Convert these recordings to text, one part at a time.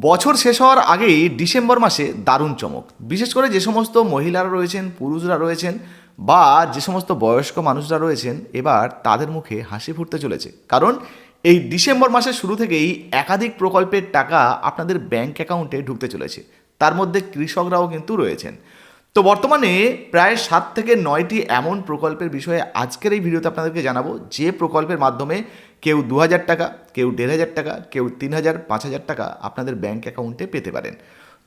বছর শেষ হওয়ার আগেই ডিসেম্বর মাসে দারুণ চমক। বিশেষ করে যে সমস্ত মহিলারা রয়েছেন, পুরুষরা রয়েছেন বা যে সমস্ত বয়স্ক মানুষরা রয়েছেন, এবার তাদের মুখে হাসি ফুটতে চলেছে। কারণ এই ডিসেম্বর মাসের শুরু থেকেই একাধিক প্রকল্পের টাকা আপনাদের ব্যাংক অ্যাকাউন্টে ঢুকতে চলেছে। তার মধ্যে কৃষকরাও কিন্তু রয়েছেন। তো বর্তমানে প্রায় সাত থেকে নয়টি এমন প্রকল্পের বিষয়ে আজকের এই ভিডিওতে আপনাদেরকে জানাব। যে প্রকল্পের মাধ্যমে কেউ দু হাজার টাকা, কেউ দেড় হাজার টাকা, কেউ তিন হাজার, পাঁচ হাজার টাকা আপনাদের ব্যাঙ্ক অ্যাকাউন্টে পেতে পারেন।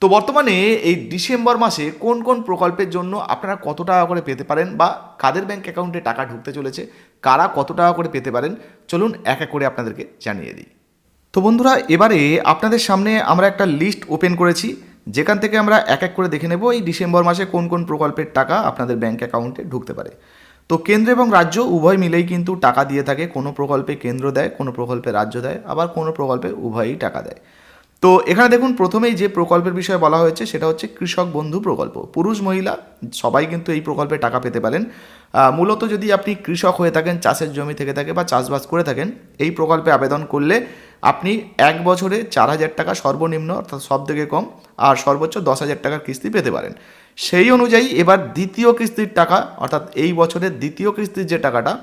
তো বর্তমানে এই ডিসেম্বর মাসে কোন কোন প্রকল্পের জন্য আপনারা কত টাকা করে পেতে পারেন বা কাদের ব্যাঙ্ক অ্যাকাউন্টে টাকা ঢুকতে চলেছে, কারা কত টাকা করে পেতে পারেন, চলুন এক এক করে আপনাদেরকে জানিয়ে দিই। তো বন্ধুরা, এবারে আপনাদের সামনে আমরা একটা লিস্ট ওপেন করেছি, যেখান থেকে আমরা এক এক করে দেখে নেব এই ডিসেম্বর মাসে কোন কোন প্রকল্পের টাকা আপনাদের ব্যাঙ্ক অ্যাকাউন্টে ঢুকতে পারে। তো কেন্দ্র এবং রাজ্য উভয় মিলেই কিন্তু টাকা দিয়ে থাকে। কোনো প্রকল্পে কেন্দ্র দেয়, কোনো প্রকল্পে রাজ্য দেয়, আবার কোনো প্রকল্পে উভয়ই টাকা দেয়। তো এখানে দেখুন, প্রথমেই যে প্রকল্পের বিষয়ে বলা হয়েছে সেটা হচ্ছে কৃষক বন্ধু প্রকল্প। পুরুষ, মহিলা সবাই কিন্তু এই প্রকল্পে টাকা পেতে পারেন। মূলত যদি আপনি কৃষক হয়ে থাকেন, চাষের জমি থেকে থাকে বা চাষবাস করে থাকেন, এই প্রকল্পে আবেদন করলে আপনি এক বছরে চার হাজার টাকা সর্বনিম্ন, অর্থাৎ সব থেকে কম, আর সর্বোচ্চ দশ হাজার টাকার কিস্তি পেতে পারেন। সেই অনুযায়ী এবার দ্বিতীয় কিস্তির টাকা, অর্থাৎ এই বছরের দ্বিতীয় কিস্তির যে টাকাটা,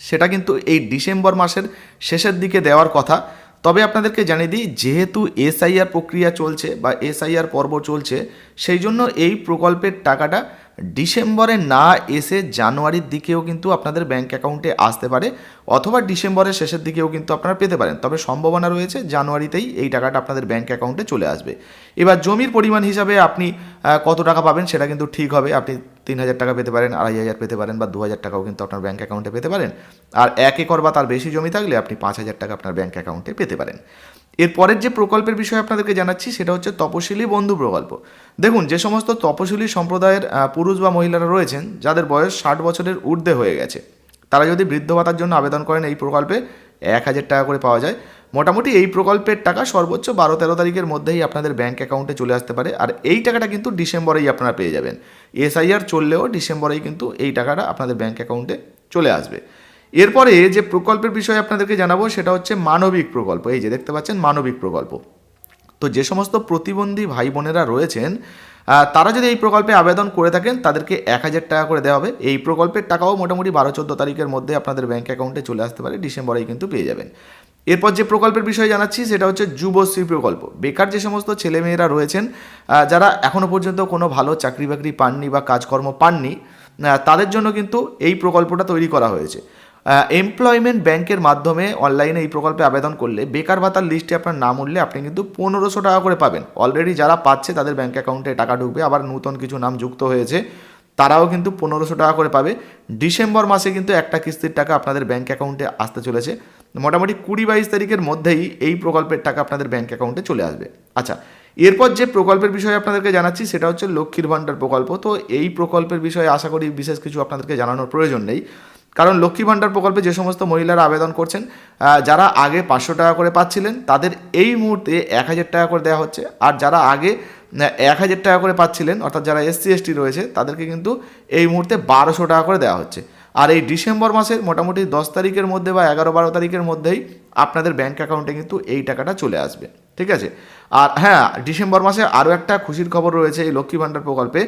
সেটা কিন্তু এই ডিসেম্বর মাসের শেষের দিকে দেওয়ার কথা। তবে আপনাদেরকে জানিয়ে দিই, যেহেতু এসআইআর প্রক্রিয়া চলছে বা এসআইআর পর্ব চলছে, সেই জন্য এই প্রকল্পের টাকাটা ডিসেম্বরে না এসে জানুয়ারির দিকেও কিন্তু আপনাদের ব্যাঙ্ক অ্যাকাউন্টে আসতে পারে, অথবা ডিসেম্বরের শেষের দিকেও কিন্তু আপনারা পেতে পারেন। তবে সম্ভাবনা রয়েছে জানুয়ারিতেই এই টাকাটা আপনাদের ব্যাঙ্ক অ্যাকাউন্টে চলে আসবে। এবার জমির পরিমাণ হিসাবে আপনি কত টাকা পাবেন সেটা কিন্তু ঠিক হবে। আপনি তিন হাজার টাকা পেতে পারেন, আড়াই হাজার পেতে পারেন বা দু হাজার টাকাও কিন্তু আপনার ব্যাঙ্ক অ্যাকাউন্টে পেতে পারেন। আর এক একর বা তার বেশি জমি থাকলে আপনি পাঁচ হাজার টাকা আপনার ব্যাঙ্ক অ্যাকাউন্টে পেতে পারেন। এরপরের যে প্রকল্পের বিষয়ে আপনাদেরকে জানাচ্ছি, সেটা হচ্ছে তপশিলি বন্ধু প্রকল্প। দেখুন, যে সমস্ত তপশিলি সম্প্রদায়ের পুরুষ বা মহিলারা রয়েছেন, যাদের বয়স ষাট বছরের ঊর্ধ্বে হয়ে গেছে, তারা যদি বৃদ্ধ ভাতার জন্য আবেদন করেন এই প্রকল্পে, এক হাজার টাকা করে পাওয়া যায়। মোটামুটি এই প্রকল্পের টাকা সর্বোচ্চ বারো তেরো তারিখের মধ্যেই আপনাদের ব্যাঙ্ক অ্যাকাউন্টে চলে আসতে পারে, আর এই টাকাটা কিন্তু ডিসেম্বরেই আপনারা পেয়ে যাবেন। এসআইআর চললেও ডিসেম্বরেই কিন্তু এই টাকাটা আপনাদের ব্যাঙ্ক অ্যাকাউন্টে চলে আসবে। এরপরে যে প্রকল্পের বিষয়ে আপনাদেরকে জানাব, সেটা হচ্ছে মানবিক প্রকল্প। এই যে দেখতে পাচ্ছেন, মানবিক প্রকল্প। তো যে সমস্ত প্রতিবন্ধী ভাই বোনেরা রয়েছেন তারা যদি এই প্রকল্পে আবেদন করে থাকেন, তাদেরকে এক হাজার টাকা করে দেওয়া হবে। এই প্রকল্পের টাকাও মোটামুটি বারো, চোদ্দ তারিখের মধ্যে আপনাদের ব্যাঙ্ক অ্যাকাউন্টে চলে আসতে পারে, ডিসেম্বরেই কিন্তু পেয়ে যাবেন। এরপর যে প্রকল্পের বিষয়ে জানাচ্ছি, সেটা হচ্ছে যুবশ্রী প্রকল্প। বেকার যে সমস্ত ছেলেমেয়েরা রয়েছেন যারা এখনও পর্যন্ত কোনো ভালো চাকরি বাকরি পাননি বা কাজকর্ম পাননি তাদের জন্য কিন্তু এই প্রকল্পটা তৈরি করা হয়েছে। এমপ্লয়মেন্ট ব্যাংকের মাধ্যমে অনলাইনে এই প্রকল্পে আবেদন করলে বেকার ভাতার লিস্টে আপনার নাম উঠলে আপনি কিন্তু পনেরোশো টাকা করে পাবেন। অলরেডি যারা পাচ্ছে তাদের ব্যাঙ্ক অ্যাকাউন্টে টাকা ঢুকবে, আবার নতুন কিছু নাম যুক্ত হয়েছে, তারাও কিন্তু পনেরোশো টাকা করে পাবে। ডিসেম্বর মাসে কিন্তু একটা কিস্তির টাকা আপনাদের ব্যাঙ্ক অ্যাকাউন্টে আসতে চলেছে। মোটামুটি কুড়ি বাইশ তারিখের মধ্যেই এই প্রকল্পের টাকা আপনাদের ব্যাঙ্ক অ্যাকাউন্টে চলে আসবে। আচ্ছা এরপর যে প্রকল্পের বিষয়ে আপনাদেরকে জানাচ্ছি সেটা হচ্ছে লক্ষ্মীর ভাণ্ডার প্রকল্প। তো এই প্রকল্পের বিষয়ে আশা করি বিশেষ কিছু আপনাদেরকে জানানোর প্রয়োজন নেই। কারণ লক্ষ্মী ভাণ্ডার প্রকল্পে যে সমস্ত মহিলারা আবেদন করছেন যারা আগে পাঁচশো টাকা করে পাচ্ছিলেন, তাদের এই মুহূর্তে এক হাজার টাকা করে দেওয়া হচ্ছে। আর যারা আগে এক হাজার টাকা করে পাচ্ছিলেন, অর্থাৎ যারা এসসি, এসটি রয়েছে, তাদেরকে কিন্তু এই মুহূর্তে বারোশো টাকা করে দেওয়া হচ্ছে। আর এই ডিসেম্বর মাসের মোটামুটি দশ তারিখের মধ্যে বা এগারো বারো তারিখের মধ্যেই আপনাদের ব্যাঙ্ক অ্যাকাউন্টে কিন্তু এই টাকাটা চলে আসবে, ঠিক আছে? আর হ্যাঁ ডিসেম্বর মাসে আরও একটা খুশির খবর রয়েছে এই লক্ষ্মী ভাণ্ডার প্রকল্পে,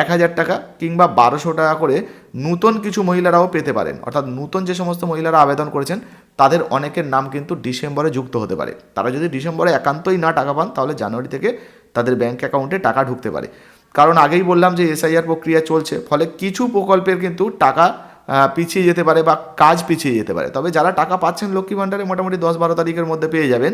এক হাজার টাকা কিংবা বারোশো টাকা করে নূতন কিছু মহিলারাও পেতে পারেন। অর্থাৎ নূতন যে সমস্ত মহিলারা আবেদন করেছেন, তাদের অনেকের নাম কিন্তু ডিসেম্বরে যুক্ত হতে পারে। তারা যদি ডিসেম্বরে একান্তই না টাকা পান, তাহলে জানুয়ারি থেকে তাদের ব্যাঙ্ক অ্যাকাউন্টে টাকা ঢুকতে পারে। কারণ আগেই বললাম যে এসআইআর প্রক্রিয়া চলছে, ফলে কিছু প্রকল্পের কিন্তু টাকা পিছিয়ে যেতে পারে বা কাজ পিছিয়ে যেতে পারে। তবে যারা টাকা পাচ্ছেন লক্ষ্মী ভাণ্ডারে মোটামুটি দশ বারো তারিখের মধ্যে পেয়ে যাবেন।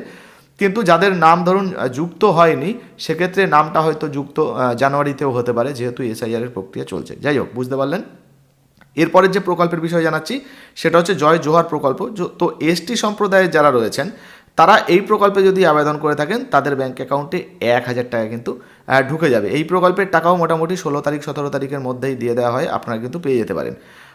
কিন্তু যাদের নাম ধরুন যুক্ত হয়নি, সেক্ষেত্রে নামটা হয়তো যুক্ত জানুয়ারিতেও হতে পারে, যেহেতু এসআইআরের প্রক্রিয়া চলছে। যাই হোক, বুঝতে পারলেন? এরপরের যে প্রকল্পের বিষয়ে জানাচ্ছি, সেটা হচ্ছে জয় জোহার প্রকল্প। তো এসটি সম্প্রদায়ের যারা রয়েছেন, তারা এই প্রকল্পে যদি আবেদন করে থাকেন, তাদের ব্যাঙ্ক অ্যাকাউন্টে এক হাজার টাকা কিন্তু ঢুকে যাবে। এই প্রকল্পের টাকাও মোটামুটি ষোলো তারিখ, সতেরো তারিখের মধ্যেই দিয়ে দেওয়া হয়, আপনারা কিন্তু পেয়ে যেতে পারেন।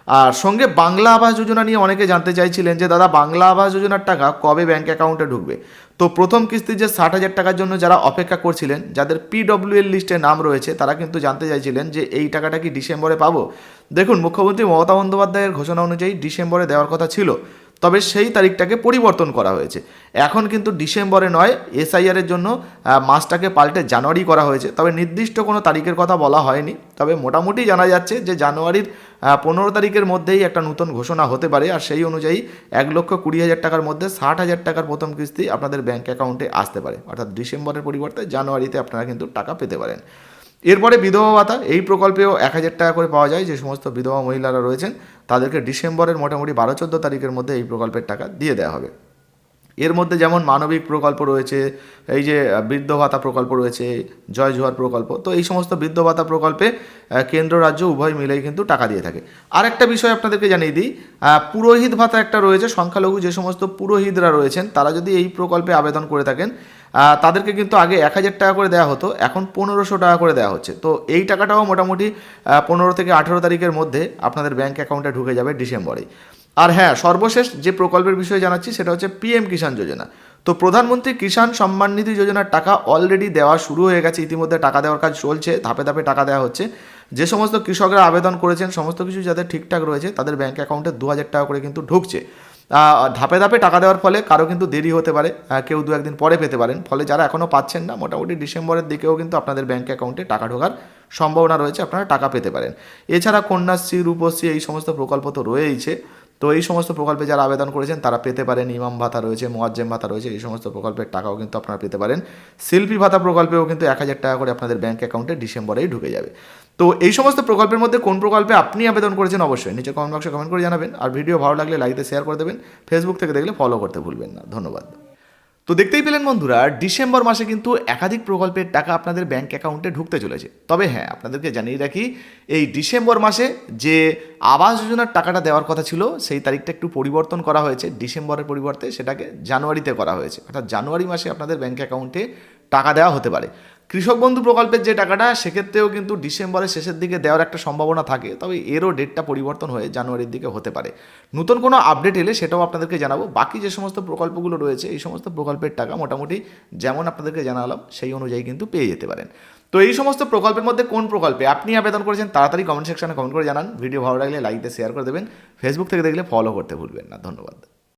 আর সঙ্গে বাংলা আবাস যোজনা নিয়ে অনেকে জানতে চাইছিলেন যে, দাদা, বাংলা আবাস যোজনার টাকা কবে ব্যাঙ্ক অ্যাকাউন্টে ঢুকবে? তো প্রথম কিস্তির যে ষাট হাজার টাকার জন্য যারা অপেক্ষা করছিলেন, যাদের পিডব্লিউ এর লিস্টে নাম রয়েছে, তারা কিন্তু জানতে চাইছিলেন যে, এই টাকাটা কি ডিসেম্বরে পাবো? দেখুন, মুখ্যমন্ত্রী মমতা বন্দ্যোপাধ্যায়ের ঘোষণা অনুযায়ী ডিসেম্বরে দেওয়ার কথা ছিল। তবে সেই তারিখটাকে পরিবর্তন করা হয়েছে। এখন কিন্তু ডিসেম্বরে নয় এসআইআরের জন্য মাসটাকে পাল্টে জানুয়ারি করা হয়েছে। তবে নির্দিষ্ট কোনো তারিখের কথা বলা হয়নি। তবে মোটামুটি জানা যাচ্ছে যে জানুয়ারির পনেরো তারিখের মধ্যেই একটা নতুন ঘোষণা হতে পারে। আর সেই অনুযায়ী এক লক্ষ কুড়ি হাজার টাকার মধ্যে ষাট হাজার টাকার প্রথম কিস্তি আপনাদের ব্যাঙ্ক অ্যাকাউন্টে আসতে পারে। অর্থাৎ ডিসেম্বরের পরিবর্তে জানুয়ারিতে আপনারা কিন্তু টাকা পেতে পারেন। এরপরে বিধবা ভাতা, এই প্রকল্পেও এক হাজার টাকা করে পাওয়া যায়। যে সমস্ত বিধবা মহিলারা রয়েছেন, তাদেরকে ডিসেম্বরের মোটামুটি বারো চোদ্দ তারিখের মধ্যে এই প্রকল্পের টাকা দিয়ে দেওয়া হবে। এর মধ্যে যেমন মানবিক প্রকল্প রয়েছে, এই যে বৃদ্ধ ভাতা প্রকল্প রয়েছে, জয় জোহার প্রকল্প, তো এই সমস্ত বৃদ্ধ ভাতা প্রকল্পে কেন্দ্র, রাজ্য উভয় মিলেই কিন্তু টাকা দিয়ে থাকে। আরেকটা বিষয় আপনাদেরকে জানিয়ে দিই পুরোহিত ভাতা একটা রয়েছে, সংখ্যালঘু যে সমস্ত পুরোহিতরা রয়েছেন, তারা যদি এই প্রকল্পে আবেদন করে থাকেন তাদেরকে কিন্তু আগে এক হাজার টাকা করে দেওয়া হতো, এখন পনেরোশো টাকা করে দেওয়া হচ্ছে। তো এই টাকাটাও মোটামুটি পনেরো থেকে আঠেরো তারিখের মধ্যে আপনাদের ব্যাঙ্ক অ্যাকাউন্টে ঢুকে যাবে ডিসেম্বরে আর হ্যাঁ সর্বশেষ যে প্রকল্পের বিষয়ে জানাচ্ছি সেটা হচ্ছে পিএম কিষাণ যোজনা। তো প্রধানমন্ত্রী কিষাণ সম্মান নিধি যোজনার টাকা অলরেডি দেওয়া শুরু হয়ে গেছে, ইতিমধ্যে টাকা দেওয়ার কাজ চলছে, ধাপে ধাপে টাকা দেওয়া হচ্ছে। যে সমস্ত কৃষকরা আবেদন করেছেন, সমস্ত কিছু যাদের ঠিকঠাক রয়েছে, তাদের ব্যাঙ্ক অ্যাকাউন্টে দু হাজার টাকা করে কিন্তু ঢুকছে। ধাপে ধাপে টাকা দেওয়ার ফলে কারও কিন্তু দেরি হতে পারে কেউ দু একদিন পরে পেতে পারেন। ফলে যারা এখনও পাচ্ছেন না, মোটামুটি ডিসেম্বরের দিকেও কিন্তু আপনাদের ব্যাঙ্ক অ্যাকাউন্টে টাকা ঢোকার সম্ভাবনা রয়েছে, আপনারা টাকা পেতে পারেন। এছাড়া কন্যাশ্রী, রূপশ্রী এই সমস্ত প্রকল্প তো রয়েইছে। তো এই সমস্ত প্রকল্পে যারা আবেদন করেছেন, তারা পেতে পারেন ইমাম ভাতা রয়েছে, মোয়াজ্জেম ভাতা রয়েছে, এই সমস্ত প্রকল্পের টাকাও কিন্তু আপনারা পেতে পারেন। শিল্পী ভাতা প্রকল্পেও কিন্তু এক হাজার টাকা করে আপনাদের ব্যাঙ্ক অ্যাকাউন্টে ডিসেম্বরেই ঢুকে যাবে। তো এই সমস্ত প্রকল্পের মধ্যে কোন প্রকল্পে আপনি আবেদন করেছেন অবশ্যই নিচে কমেন্ট বক্সে কমেন্ট করে জানাবেন। আর ভিডিও ভালো লাগলে লাইকতে শেয়ার করে দেবেন। ফেসবুক থেকে দেখলে ফলো করতে ভুলবেন না। ধন্যবাদ। তো দেখতেই পেলেন বন্ধুরা, ডিসেম্বর মাসে কিন্তু একাধিক প্রকল্পের টাকা আপনাদের ব্যাংক অ্যাকাউন্টে ঢুকতে চলেছে। তবে হ্যাঁ আপনাদেরকে জানিয়ে রাখি, এই ডিসেম্বর মাসে যে আবাস যোজনার টাকাটা দেওয়ার কথা ছিল, সেই তারিখটা একটু পরিবর্তন করা হয়েছে। ডিসেম্বরের পরিবর্তে সেটাকে জানুয়ারিতে করা হয়েছে। অর্থাৎ জানুয়ারি মাসে আপনাদের ব্যাঙ্ক অ্যাকাউন্টে টাকা দেওয়া হতে পারে। কৃষক বন্ধু প্রকল্পের যে টাকাটা, সেক্ষেত্রেও কিন্তু ডিসেম্বরের শেষের দিকে দেওয়ার একটা সম্ভাবনা থাকে। তবে এরও ডেটটা পরিবর্তন হয়ে জানুয়ারির দিকে হতে পারে। নতুন কোনো আপডেট এলে সেটাও আপনাদেরকে জানাব। বাকি যে সমস্ত প্রকল্পগুলো রয়েছে, এই সমস্ত প্রকল্পের টাকা মোটামুটি যেমন আপনাদেরকে জানালাম, সেই অনুযায়ী কিন্তু পেয়ে যেতে পারেন। তো এই সমস্ত প্রকল্পের মধ্যে কোন প্রকল্পে আপনি আবেদন করেছেন, তাড়াতাড়ি কমেন্ট সেকশনে কমেন্ট করে জানান। ভিডিও ভালো লাগলে লাইক দিয়ে শেয়ার করে দেবেন। ফেসবুক থেকে দেখলে ফলো করতে ভুলবেন না। ধন্যবাদ।